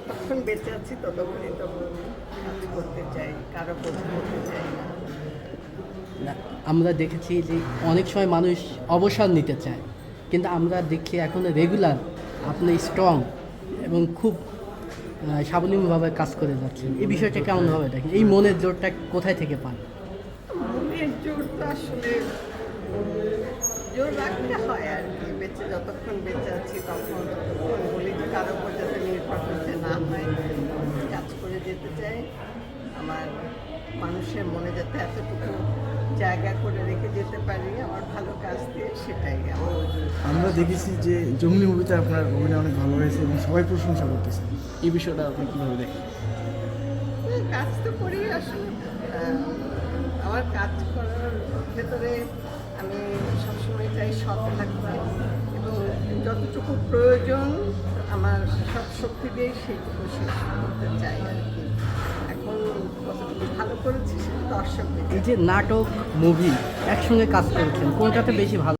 যতক্ষণ বেঁচে আছি ততক্ষণই তো কাজ করতে চাই কারও ক্ষতি করতে চাই না। আমরা দেখেছি যে অনেক সময় মানুষ অবসর নিতে চায় কিন্তু আমরা দেখি এখন রেগুলার আপনি স্ট্রং এবং খুব স্বাবলম্বীভাবে কাজ করে যাচ্ছেন। এই বিষয়টা কেমনভাবে দেখেন? এই মনের জোরটা কোথায় থেকে পান? মনের জোর আসলে জোর রাখতে হয় আর কি বেঁচে যতক্ষণ বেঁচে আছি তখন। যেতে চাই। আমার মানুষের মনে যাতে এতটুকু জায়গা করে রেখে যেতে পারি আমার ভালো কাজ দিয়ে সেটাই আমরা দেখেছি যে জঙ্গলি মুভিতে আপনার অভিনয় অনেক ভালো হয়েছে এবং সবাই প্রশংসা করতেছে। এই বিষয়টা আপনি কীভাবে দেখেন? কাজ তো করি আসলে। আমার কাজ করার ভেতরে আমি সবসময় চাই সৎ থাকতে এবং যতটুকু প্রয়োজন আমার সব শক্তি দিয়ে সেইটুকু শেষ। ভালো করেছি শুধু দর্শক এই যে নাটক মুভি একসঙ্গে কাজ করেছেন কোনটাতে বেশি ভালো?